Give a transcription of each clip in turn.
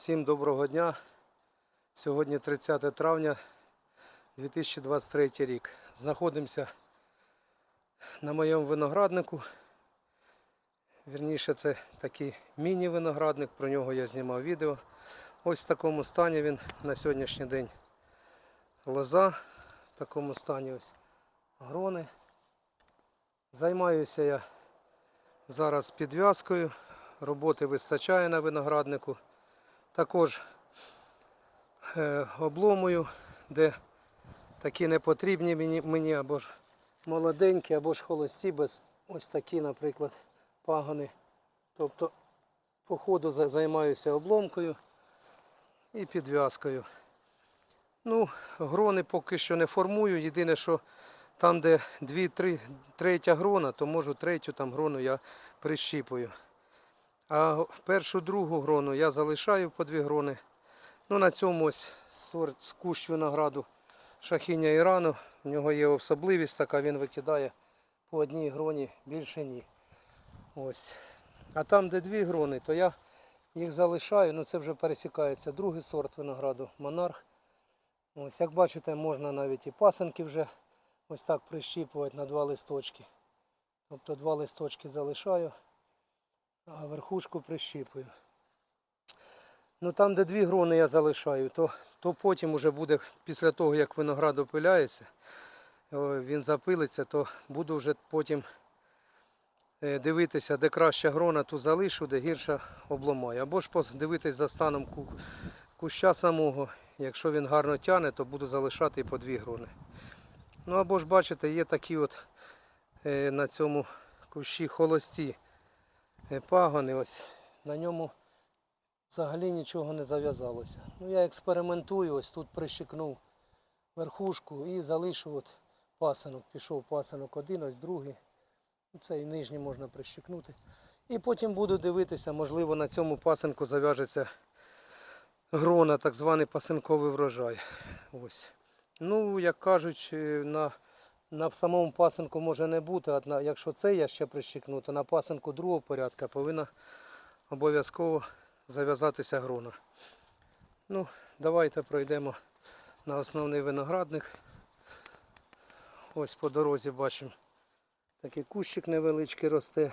Всім доброго дня. Сьогодні 30 травня 2023 рік. Знаходимося на моєму винограднику. Вірніше, це такий міні-виноградник, про нього я знімав відео. Ось в такому стані він на сьогоднішній день. Лоза в такому стані ось грони. Займаюся я зараз підв'язкою. Роботи вистачає на винограднику. Також е, обломую, де такі непотрібні мені, мені або ж молоденькі, або ж холості, без ось такі, наприклад, пагони. Тобто по ходу займаюся обломкою і підв'язкою. Ну, грони поки що не формую. Єдине, що там, де 2-3 третя грона, то можу третю там грону я прищіпую. А першу другу грону я залишаю по дві грони. Ну на цьому ось сорт кущ винограду шахіня Ірану. В нього є особливість така, він викидає по одній гроні більше ні. Ось. А там, де дві грони, то я їх залишаю. Ну це вже пересікається другий сорт винограду монарх. Ось, як бачите, можна навіть і пасенки вже ось так прищіпувати на два листочки. Тобто два листочки залишаю а верхушку прищіпую. Ну там, де дві грони я залишаю, то, то потім уже буде, після того, як виноград опиляється, він запилиться, то буду вже потім е, дивитися, де краща грона, ту залишу, де гірша обламаю. Або ж подивитись за станом ку- куща самого. Якщо він гарно тяне, то буду залишати і по дві грони. Ну або ж бачите, є такі от е, на цьому кущі холості пагони, ось на ньому взагалі нічого не зав'язалося. Ну я експериментую, ось тут прищикнув верхушку і залишив от пасинок. Пішов пасинок один, ось другий. Цей нижній можна прищикнути. І потім буду дивитися, можливо, на цьому пасинку зав'яжеться грона, так званий пасинковий врожай. Ось. Ну, як кажуть, е, на на самому пасинку може не бути, а якщо це я ще прищикну, то на пасинку другого порядка повинна обов'язково зав'язатися грона. Ну, давайте пройдемо на основний виноградник. Ось по дорозі бачимо такий кущик невеличкий росте.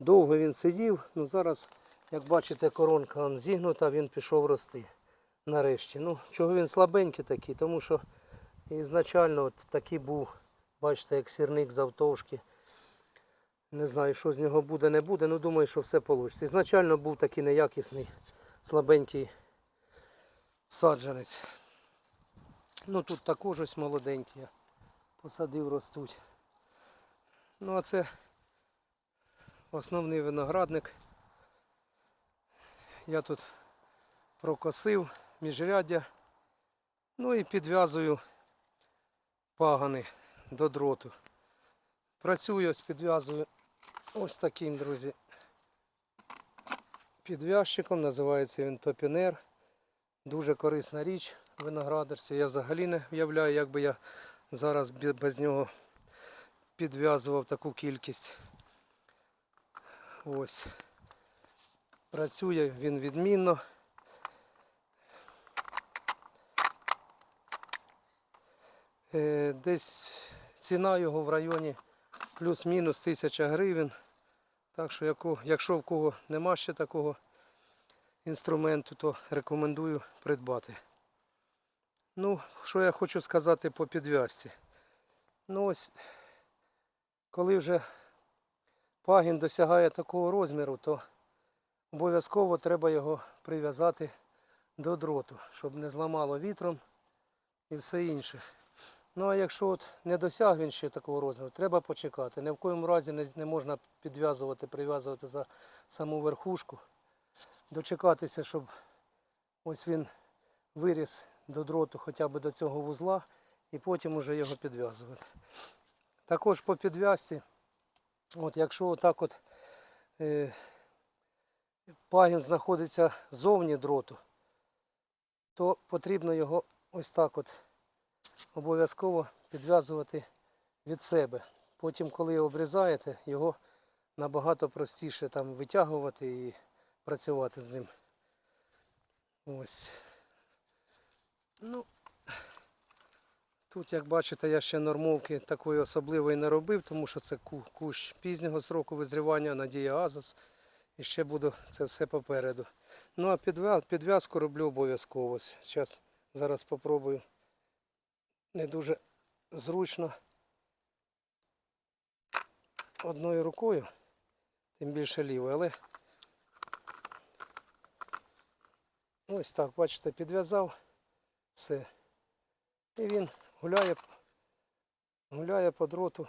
Довго він сидів, ну зараз, як бачите, коронка зігнута, він пішов рости нарешті. Ну, чого він слабенький такий, тому що ізначально от такий був, бачите, як сірник завтовшки. Не знаю, що з нього буде, не буде, ну думаю, що все вийде. Ізначально був такий неякісний, слабенький саджанець. Ну тут також ось молоденькі посадив, ростуть. Ну а це основний виноградник. Я тут прокосив міжряддя. Ну і підв'язую пагани до дроту. Працюю, ось підв'язую ось таким, друзі, підв'язчиком. Називається він топінер. Дуже корисна річ в виноградарстві. Я взагалі не уявляю, як би я зараз без нього підв'язував таку кількість. Ось. Працює він відмінно. Десь ціна його в районі плюс-мінус 1000 гривень. Так що, якщо в кого нема ще такого інструменту, то рекомендую придбати. Ну, що я хочу сказати по підв'язці. Ну ось, коли вже пагін досягає такого розміру, то обов'язково треба його прив'язати до дроту, щоб не зламало вітром і все інше. Ну а якщо от не досяг він ще такого розміру, треба почекати. Ні в коєму разі не, не можна підв'язувати, прив'язувати за саму верхушку. Дочекатися, щоб ось він виріс до дроту хоча б до цього вузла і потім уже його підв'язувати. Також по підв'язці, от якщо отак от е, пагін знаходиться зовні дроту, то потрібно його ось так от обов'язково підв'язувати від себе. Потім, коли обрізаєте, його набагато простіше там витягувати і працювати з ним. Ось. Ну, тут, як бачите, я ще нормовки такої особливої не робив, тому що це кущ пізнього сроку визрівання, надія Азос. І ще буду це все попереду. Ну а підв'язку роблю обов'язково. Зараз попробую. Не дуже зручно одною рукою, тим більше лівою, але ось так, бачите, підв'язав все. І він гуляє, гуляє по дроту.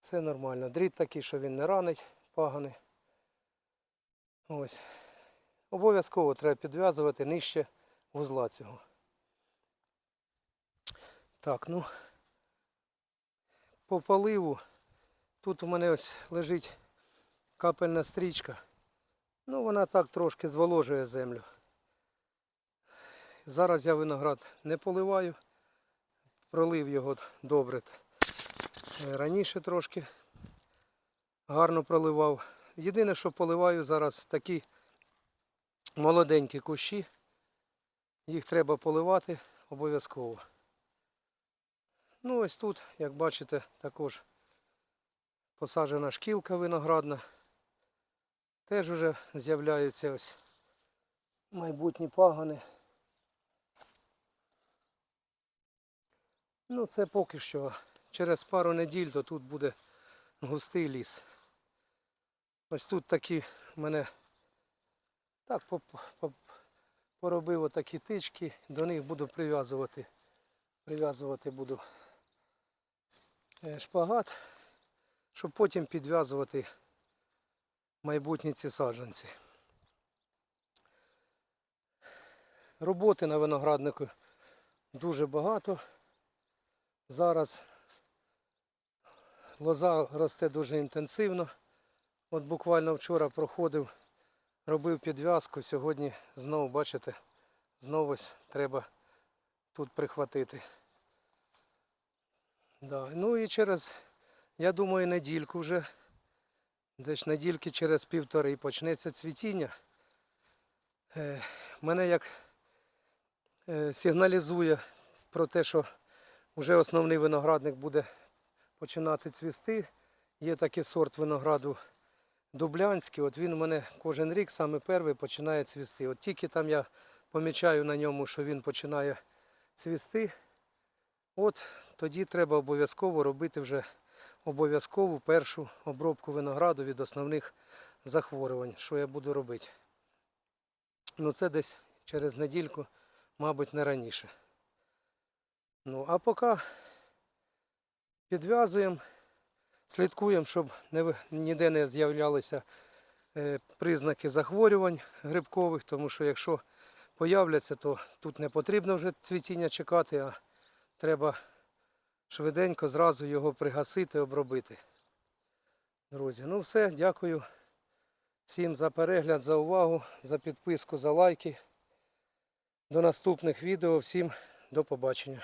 Все нормально. Дріт такий, що він не ранить пагани. Ось. Обов'язково треба підв'язувати нижче вузла цього. Так, ну по поливу. Тут у мене ось лежить капельна стрічка. Ну, вона так трошки зволожує землю. Зараз я виноград не поливаю. Пролив його добре. Е, Раніше трошки гарно проливав. Єдине, що поливаю зараз такі молоденькі кущі. Їх треба поливати обов'язково. Ну ось тут, як бачите, також посаджена шкілка виноградна. Теж вже з'являються ось майбутні пагони. Ну це поки що. Через пару неділь то тут буде густий ліс. Ось тут такі мене так поробив отакі тички, до них буду прив'язувати. Прив'язувати буду шпагат, щоб потім підв'язувати майбутні ці саджанці. Роботи на винограднику дуже багато. Зараз лоза росте дуже інтенсивно. От буквально вчора проходив, робив підв'язку, сьогодні знову, бачите, знову треба тут прихватити. Да. Ну і через, я думаю, недільку вже, десь недільки через півтори почнеться цвітіння. Е, мене як е, сигналізує про те, що вже основний виноградник буде починати цвісти. Є такий сорт винограду Дублянський. От він у мене кожен рік саме перший починає цвісти. От тільки там я помічаю на ньому, що він починає цвісти. От тоді треба обов'язково робити вже обов'язкову першу обробку винограду від основних захворювань, що я буду робити. Ну це десь через недільку, мабуть, не раніше. Ну, а поки підв'язуємо, слідкуємо, щоб ніде не з'являлися е, признаки захворювань грибкових, тому що якщо появляться, то тут не потрібно вже цвітіння чекати, а треба швиденько зразу його пригасити, обробити. Друзі, ну все, дякую всім за перегляд, за увагу, за підписку, за лайки. До наступних відео. Всім до побачення.